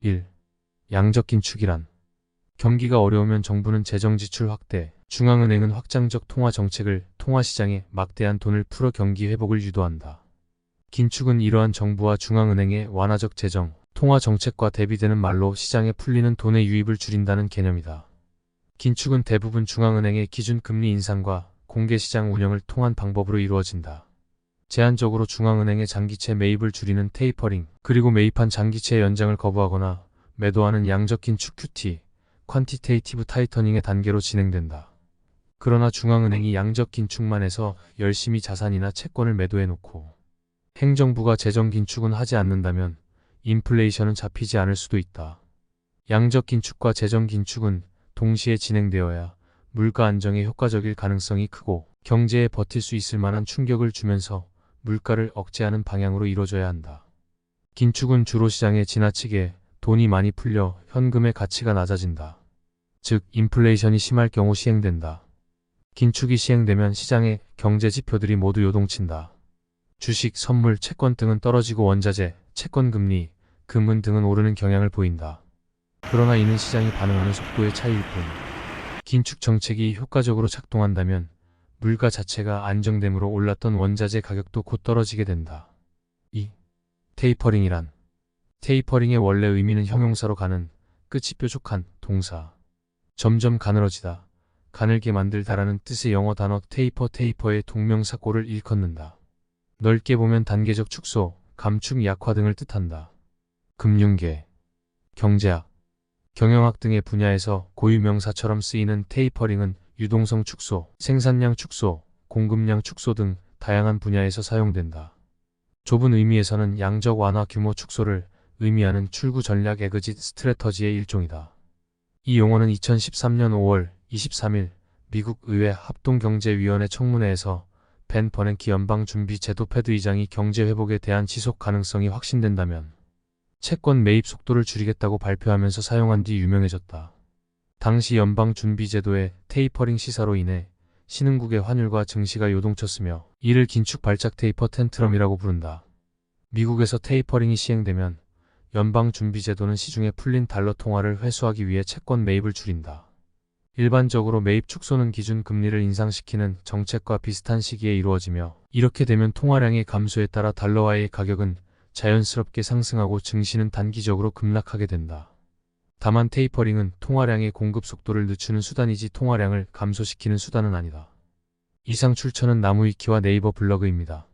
1. 양적 긴 축이란 경기가 어려우면 정부는 재정 지출 확대, 중앙은행은 확장적 통화 정책을 통화시장에 막대한 돈을 풀어 경기 회복을 유도한다. 긴축은 이러한 정부와 중앙은행의 완화적 재정, 통화 정책과 대비되는 말로 시장에 풀리는 돈의 유입을 줄인다는 개념이다. 긴축은 대부분 중앙은행의 기준 금리 인상과 공개시장 운영을 통한 방법으로 이루어진다. 제한적으로 중앙은행의 장기채 매입을 줄이는 테이퍼링, 그리고 매입한 장기채 연장을 거부하거나 매도하는 양적 긴축 QT, 퀀티테이티브 타이터닝의 단계로 진행된다. 그러나 중앙은행이 양적 긴축만 해서 열심히 자산이나 채권을 매도해 놓고 행정부가 재정 긴축은 하지 않는다면 인플레이션은 잡히지 않을 수도 있다. 양적 긴축과 재정 긴축은 동시에 진행되어야 물가 안정에 효과적일 가능성이 크고 경제에 버틸 수 있을 만한 충격을 주면서 물가를 억제하는 방향으로 이루어져야 한다. 긴축은 주로 시장에 지나치게 돈이 많이 풀려 현금의 가치가 낮아진다. 즉, 인플레이션이 심할 경우 시행된다. 긴축이 시행되면 시장의 경제 지표들이 모두 요동친다. 주식, 선물, 채권 등은 떨어지고 원자재, 채권 금리, 금은 등은 오르는 경향을 보인다. 그러나 이는 시장이 반응하는 속도의 차이일 뿐. 긴축 정책이 효과적으로 작동한다면 물가 자체가 안정됨으로 올랐던 원자재 가격도 곧 떨어지게 된다. 2. 테이퍼링이란 테이퍼링의 원래 의미는 형용사로 가는 끝이 뾰족한 동사. 점점 가늘어지다. 가늘게 만들다라는 뜻의 영어 단어 테이퍼 테이퍼의 동명사 꼴을 일컫는다. 넓게 보면 단계적 축소, 감축 약화 등을 뜻한다. 금융계, 경제학, 경영학 등의 분야에서 고유명사처럼 쓰이는 테이퍼링은 유동성 축소, 생산량 축소, 공급량 축소 등 다양한 분야에서 사용된다. 좁은 의미에서는 양적 완화 규모 축소를 의미하는 출구 전략 에그짓 스트래터지의 일종이다. 이 용어는 2013년 5월 23일 미국 의회 합동경제위원회 청문회에서 벤 버냉키 연방준비제도 패드 의장이 경제 회복에 대한 지속 가능성이 확신된다면 채권 매입 속도를 줄이겠다고 발표하면서 사용한 뒤 유명해졌다. 당시 연방준비제도의 테이퍼링 시사로 인해 신흥국의 환율과 증시가 요동쳤으며 이를 긴축 발작 테이퍼 텐트럼이라고 부른다. 미국에서 테이퍼링이 시행되면 연방준비제도는 시중에 풀린 달러 통화를 회수하기 위해 채권 매입을 줄인다. 일반적으로 매입 축소는 기준 금리를 인상시키는 정책과 비슷한 시기에 이루어지며 이렇게 되면 통화량의 감소에 따라 달러와의 가격은 자연스럽게 상승하고 증시는 단기적으로 급락하게 된다. 다만 테이퍼링은 통화량의 공급 속도를 늦추는 수단이지 통화량을 감소시키는 수단은 아니다. 이상 출처는 나무위키와 네이버 블로그입니다.